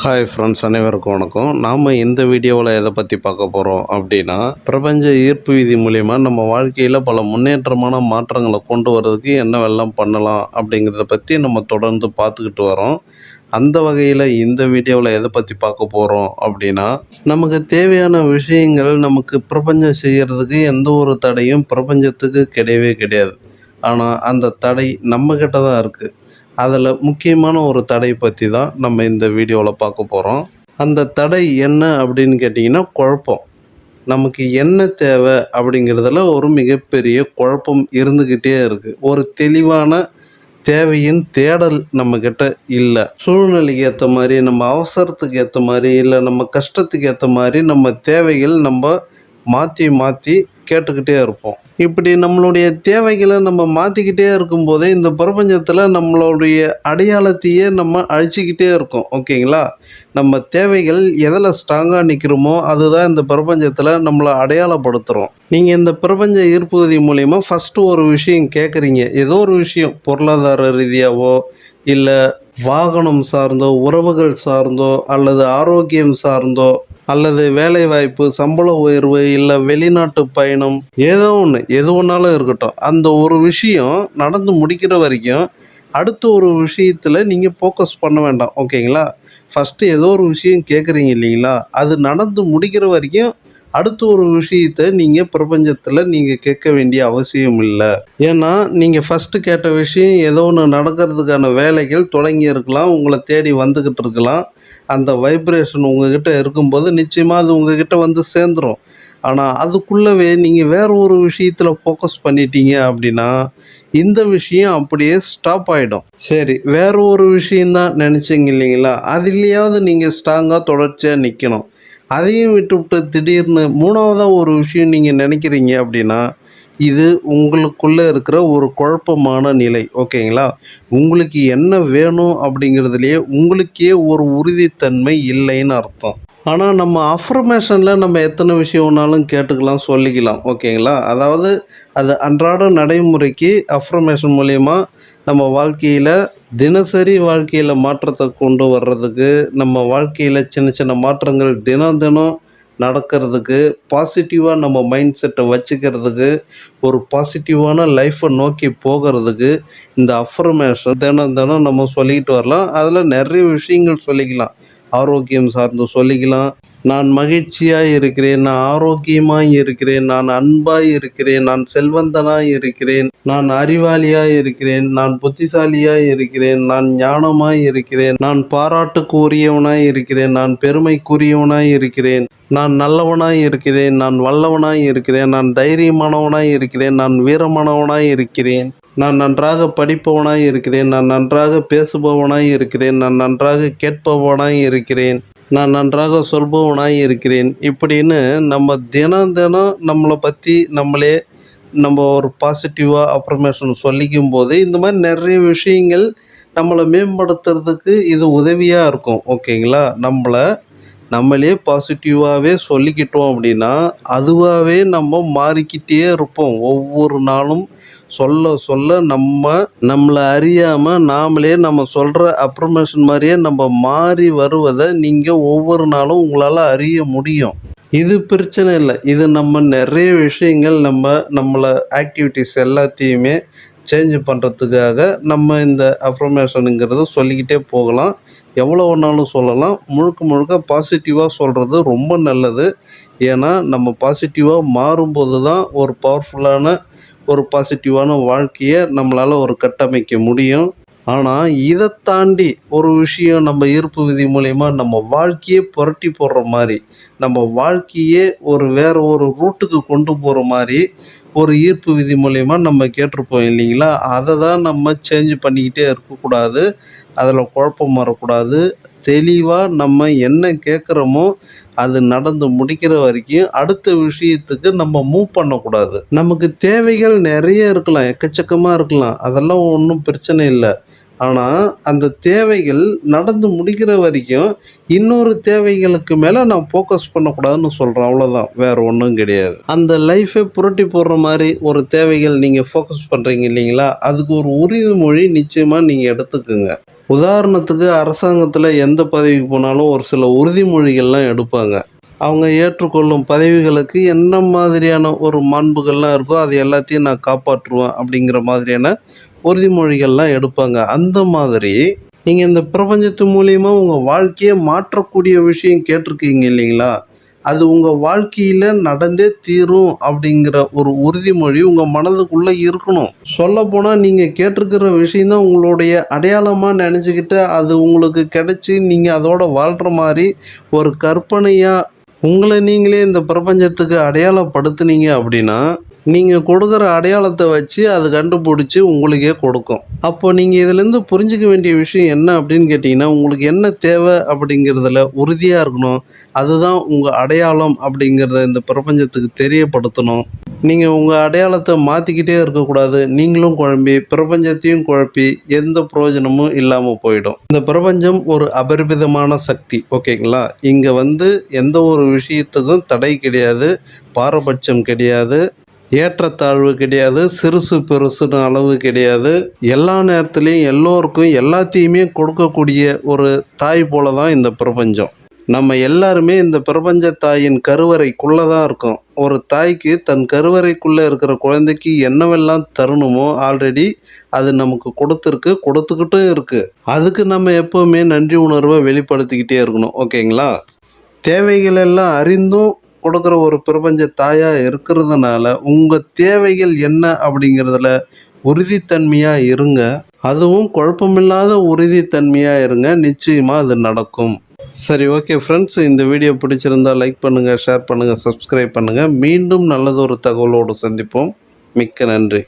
Hi friends அனைவருக்கும் வணக்கம். நாம் இந்த வீடியோவில் எதை பற்றி பார்க்க போகிறோம் அப்படின்னா பிரபஞ்ச ஈர்ப்பு விதி மூலயமா நம்ம வாழ்க்கையில் பல முன்னேற்றமான மாற்றங்களை கொண்டு வர்றதுக்கு என்னவெல்லாம் பண்ணலாம் அப்படிங்கிறத பற்றி நம்ம தொடர்ந்து பார்த்துக்கிட்டு வரோம். அந்த வகையில் இந்த வீடியோவில் எதை பற்றி பார்க்க போகிறோம் அப்படின்னா நமக்கு தேவையான விஷயங்கள் நமக்கு பிரபஞ்சம் செய்கிறதுக்கு எந்த ஒரு தடையும் பிரபஞ்சத்துக்கு கிடையவே கிடையாது. ஆனால் அந்த தடை நம்மக்கிட்ட தான் இருக்குது அதில் முக்கியமான ஒரு தடை பற்றி தான் நம்ம இந்த வீடியோவில் பார்க்க போகிறோம் அந்த தடை என்ன அப்படின்னு கேட்டிங்கன்னா குழப்பம். நமக்கு என்ன தேவை அப்படிங்கிறதுல ஒரு மிகப்பெரிய குழப்பம் இருந்துக்கிட்டே இருக்குது ஒரு தெளிவான தேவையின் தேடல் நம்மக்கிட்ட இல்லை. சூழ்நிலைக்கு ஏற்ற மாதிரி நம்ம அவசரத்துக்கு ஏற்ற மாதிரி இல்லை நம்ம கஷ்டத்துக்கு ஏற்ற மாதிரி நம்ம தேவைகள் நம்ம மாற்றி மாற்றி கேட்டுக்கிட்டே இருப்போம். இப்படி நம்மளுடைய தேவைகளை நம்ம மாற்றிக்கிட்டே இருக்கும்போதே இந்த பிரபஞ்சத்தில் நம்மளுடைய அடையாளத்தையே நம்ம அழிச்சிக்கிட்டே இருக்கோம். ஓகேங்களா? நம்ம தேவைகள் எதில் ஸ்ட்ராங்காக நிற்கிறோமோ அதுதான் இந்த பிரபஞ்சத்தில் நம்மளை அடையாளப்படுத்துகிறோம் நீங்கள் இந்த பிரபஞ்ச ஈர்ப்புகதி மூலிமா ஃபஸ்ட்டு ஒரு விஷயம் கேட்குறீங்க ஏதோ ஒரு விஷயம் பொருளாதார ரீதியாகவோ இல்லை வாகனம் சார்ந்தோ உறவுகள் சார்ந்தோ அல்லது ஆரோக்கியம் சார்ந்தோ அல்லது வேலைவாய்ப்பு சம்பள உயர்வு இல்லை வெளிநாட்டு பயணம் ஏதோ ஒன்று எது ஒன்றாலும் இருக்கட்டும். அந்த ஒரு விஷயம் நடந்து முடிக்கிற வரைக்கும் அடுத்த ஒரு விஷயத்தில் நீங்கள் ஃபோக்கஸ் பண்ண வேண்டாம். ஓகேங்களா? ஃபஸ்ட்டு ஏதோ ஒரு விஷயம் கேட்குறீங்க இல்லைங்களா? அது நடந்து முடிக்கிற வரைக்கும் அடுத்த ஒரு விஷயத்தை நீங்கள் பிரபஞ்சத்தில் நீங்கள் கேட்க வேண்டிய அவசியம் இல்லை. ஏன்னா நீங்கள் ஃபஸ்ட்டு கேட்ட விஷயம் ஏதோ ஒன்று நடக்கிறதுக்கான வேலைகள் தொடங்கி இருக்கலாம் உங்களை தேடி வந்துக்கிட்டு இருக்கலாம். அந்த வைப்ரேஷன் உங்ககிட்ட இருக்கும்போது நிச்சயமாக அது உங்ககிட்ட வந்து சேர்ந்துடும் ஆனால் அதுக்குள்ளவே நீங்கள் வேறு ஒரு விஷயத்தில் ஃபோக்கஸ் பண்ணிட்டீங்க அப்படின்னா இந்த விஷயம் அப்படியே ஸ்டாப் ஆகிடும் சரி வேறு ஒரு விஷயந்தான் நினச்சிங்க இல்லைங்களா? அதுலேயாவது நீங்கள் ஸ்ட்ராங்காக தொடர்ச்சியாக நிற்கணும் அதையும் விட்டுவிட்டு திடீர்னு மூணாவதாக ஒரு விஷயம் நீங்கள் நினைக்கிறீங்க அப்படின்னா இது உங்களுக்குள்ளே இருக்கிற ஒரு குழப்பமான நிலை ஓகேங்களா? உங்களுக்கு என்ன வேணும் அப்படிங்கிறதுலையே உங்களுக்கே ஒரு உறுதித்தன்மை இல்லைன்னு அர்த்தம். ஆனால் நம்ம அஃபர்மேஷனில் நம்ம எத்தனை விஷயம்னாலும் கேட்டுக்கலாம் சொல்லிக்கலாம். ஓகேங்களா? அதாவது அது அன்றாட நடைமுறைக்கு அஃபர்மேஷன் மூலயமா நம்ம வாழ்க்கையில் தினசரி வாழ்க்கையில் மாற்றத்தை கொண்டு வர்றதுக்கு நம்ம வாழ்க்கையில் சின்ன சின்ன மாற்றங்கள் தினம் தினம் நடக்கிறதுக்கு பாசிட்டிவாக நம்ம மைண்ட் செட்டை வச்சுக்கிறதுக்கு ஒரு பாசிட்டிவான லைஃப்பை நோக்கி போகிறதுக்கு இந்த அஃபர்மேஷன் தினம் தினம் நம்ம சொல்லிக்கிட்டு வரலாம். அதில் நிறைய விஷயங்கள் சொல்லிக்கலாம். ஆரோக்கியம் சார்ந்து சொல்லிக்கலாம் நான் மகிழ்ச்சியாக இருக்கிறேன் நான் ஆரோக்கியமாக இருக்கிறேன் நான் அன்பாக இருக்கிறேன் நான் செல்வந்தனாக இருக்கிறேன் நான் அறிவாளியாக இருக்கிறேன் நான் புத்திசாலியாக இருக்கிறேன் நான் ஞானமாக இருக்கிறேன் நான் பாராட்டுக்குரியவனாய் இருக்கிறேன் நான் பெருமைக்குரியவனாய் இருக்கிறேன் நான் நல்லவனாய் இருக்கிறேன் நான் வல்லவனாய் இருக்கிறேன் நான் தைரியமானவனாய் இருக்கிறேன் நான் வீரமானவனாய் இருக்கிறேன் நான் நன்றாக படிப்பவனாய் இருக்கிறேன். நான் நன்றாக பேசுபவனாய் இருக்கிறேன். நான் நன்றாக கேட்பவனாய் இருக்கிறேன். நான் நன்றாக சொல்பவனாய் இருக்கிறேன். இப்படின்னு நம்ம தினம் தினம் நம்மளை பற்றி நம்மளே நம்ம ஒரு பாசிட்டிவாக அப்ரமேஷன் சொல்லிக்கும் போது இந்த மாதிரி நிறைய விஷயங்கள் நம்மளை மேம்படுத்துறதுக்கு இது உதவியாக இருக்கும். ஓகேங்களா? நம்மளை நம்மளே பாசிட்டிவாகவே சொல்லிக்கிட்டோம் அப்படின்னா அதுவாகவே நம்ம மாறிக்கிட்டே இருப்போம். ஒவ்வொரு நாளும் சொல்ல சொல்ல நம்ம நம்மளை அறியாமல் நாமளே நம்ம சொல்கிற அப்ரமேஷன் மாதிரியே நம்ம மாறி வருவதை நீங்கள் ஒவ்வொரு நாளும் உங்களால் அறிய முடியும். இது பிரச்சனை இல்லை. இது நம்ம நிறைய விஷயங்கள் நம்ம நம்மளை ஆக்டிவிட்டீஸ் எல்லாத்தையுமே சேஞ்ச் பண்ணுறதுக்காக நம்ம இந்த அப்ரமேஷனுங்கிறத சொல்லிக்கிட்டே போகலாம். எவ்வளோ வேணாலும் சொல்லலாம். முழுக்க முழுக்க பாசிட்டிவாக சொல்கிறது ரொம்ப நல்லது. ஏன்னா நம்ம பாசிட்டிவாக மாறும்போது தான் ஒரு பவர்ஃபுல்லான ஒரு பாசிட்டிவான வாழ்க்கையை நம்மளால் ஒரு கட்டமைக்க முடியும். ஆனால் இதை தாண்டி ஒரு விஷயம் நம்ம ஈர்ப்பு விதி மூலயமா நம்ம வாழ்க்கையே புரட்டி போடுற மாதிரி நம்ம வாழ்க்கையே ஒரு வேற ஒரு ரூட்டுக்கு கொண்டு போகிற மாதிரி ஒரு ஈர்ப்பு விதி மூலயமா நம்ம கேட்டிருப்போம் இல்லைங்களா? அதை தான் நம்ம சேஞ்ச் பண்ணிக்கிட்டே இருக்கக்கூடாது. அதில் குழப்பம் வரக்கூடாது. தெளிவாக நம்ம என்ன கேட்குறோமோ அது நடந்து முடிக்கிற வரைக்கும் அடுத்த விஷயத்துக்கு நம்ம மூவ் பண்ணக்கூடாது. நமக்கு தேவைகள் நிறைய இருக்கலாம் எக்கச்சக்கமாக இருக்கலாம். அதெல்லாம் ஒன்றும் பிரச்சனை இல்லை. ஆனால் அந்த தேவைகள் நடந்து முடிக்கிற வரைக்கும் இன்னொரு தேவைகளுக்கு மேலே நான் ஃபோக்கஸ் பண்ணக்கூடாதுன்னு சொல்கிறேன் அவ்வளோதான் வேறு ஒன்றும் கிடையாது. அந்த லைஃபை புரட்டி போடுற மாதிரி ஒரு தேவைகள் நீங்கள் ஃபோக்கஸ் பண்ணுறீங்க இல்லைங்களா? அதுக்கு ஒரு உறுதிமொழி நிச்சயமாக நீங்கள் எடுத்துக்கோங்க. உதாரணத்துக்கு அரசாங்கத்தில் எந்த பதவிக்கு போனாலும் ஒரு சில உறுதிமொழிகள்லாம் எடுப்பாங்க. அவங்க ஏற்றுக்கொள்ளும் பதவிகளுக்கு என்ன மாதிரியான ஒரு மாண்புகள்லாம் இருக்கோ அது எல்லாத்தையும் நான் காப்பாற்றுவேன் அப்படிங்கிற மாதிரியான உறுதிமொழிகள்லாம் எடுப்பாங்க. அந்த மாதிரி நீங்கள் இந்த பிரபஞ்சத்து மூலியமாக உங்கள் வாழ்க்கையை மாற்றக்கூடிய விஷயம் கேட்டிருக்கீங்க இல்லைங்களா? அது உங்கள் வாழ்க்கையில் நடந்தே தீரும் அப்படிங்கிற ஒரு உறுதிமொழி உங்கள் மனதுக்குள்ளே இருக்கணும். சொல்லப்போனால் நீங்கள் கேட்டிருக்கிற விஷயந்தான் உங்களுடைய அடையாளமாக நினச்சிக்கிட்டு அது உங்களுக்கு கிடச்சி நீங்கள் அதோட வாழ்கிற மாதிரி ஒரு கற்பனையாக உங்களை நீங்களே இந்த பிரபஞ்சத்துக்கு அடையாளப்படுத்துனீங்க அப்படின்னா நீங்கள் கொடுக்குற அடையாளத்தை வச்சு அது கண்டுபிடிச்சி உங்களுக்கே கொடுக்கும். அப்போ நீங்கள் இதுலேருந்து புரிஞ்சுக்க வேண்டிய விஷயம் என்ன அப்படின்னு கேட்டிங்கன்னா உங்களுக்கு என்ன தேவை அப்படிங்கிறதுல உறுதியாக இருக்கணும். அதுதான் உங்கள் அடையாளம் அப்படிங்கிறத இந்த பிரபஞ்சத்துக்கு தெரியப்படுத்தணும். நீங்கள் உங்கள் அடையாளத்தை மாற்றிக்கிட்டே இருக்கக்கூடாது. நீங்களும் குழம்பி பிரபஞ்சத்தையும் குழப்பி எந்த பிரயோஜனமும் இல்லாமல் போயிடும். இந்த பிரபஞ்சம் ஒரு அபரிமிதமான சக்தி ஓகேங்களா? இங்கே வந்து எந்த ஒரு விஷயத்துக்கும் தடை கிடையாது பாரபட்சம் கிடையாது. ஏற்றத்தாழ்வு கிடையாது சிறுசு பெருசுன்னு அளவு கிடையாது. எல்லா நேரத்துலையும் எல்லோருக்கும் எல்லாத்தையுமே கொடுக்கக்கூடிய ஒரு தாய் போல தான் இந்த பிரபஞ்சம். நம்ம எல்லாருமே இந்த பிரபஞ்ச தாயின் கருவறைக்குள்ளே தான் இருக்கோம். ஒரு தாய்க்கு தன் கருவறைக்குள்ளே இருக்கிற குழந்தைக்கு என்னவெல்லாம் தரணுமோ ஆல்ரெடி அது நமக்கு கொடுத்துருக்கு கொடுத்துக்கிட்டும் இருக்குது அதுக்கு நம்ம எப்போவுமே நன்றி உணர்வை வெளிப்படுத்திக்கிட்டே இருக்கணும். ஓகேங்களா? தேவைகள் எல்லாம் அறிந்தும் கொடுக்குற ஒரு பிரபஞ்ச தாயாக இருக்கிறதுனால உங்கள் தேவைகள் என்ன அப்படிங்கிறதுல உறுதித்தன்மையாக இருங்க. அதுவும் குழப்பமில்லாத உறுதித்தன்மையாக இருங்க. நிச்சயமாக அது நடக்கும். சரி ஓகே ஃப்ரெண்ட்ஸ் இந்த வீடியோ பிடிச்சிருந்தா லைக் பண்ணுங்கள் ஷேர் பண்ணுங்கள் சப்ஸ்கிரைப் பண்ணுங்கள் மீண்டும் நல்லதொரு தகவலோடு சந்திப்போம். மிக்க நன்றி.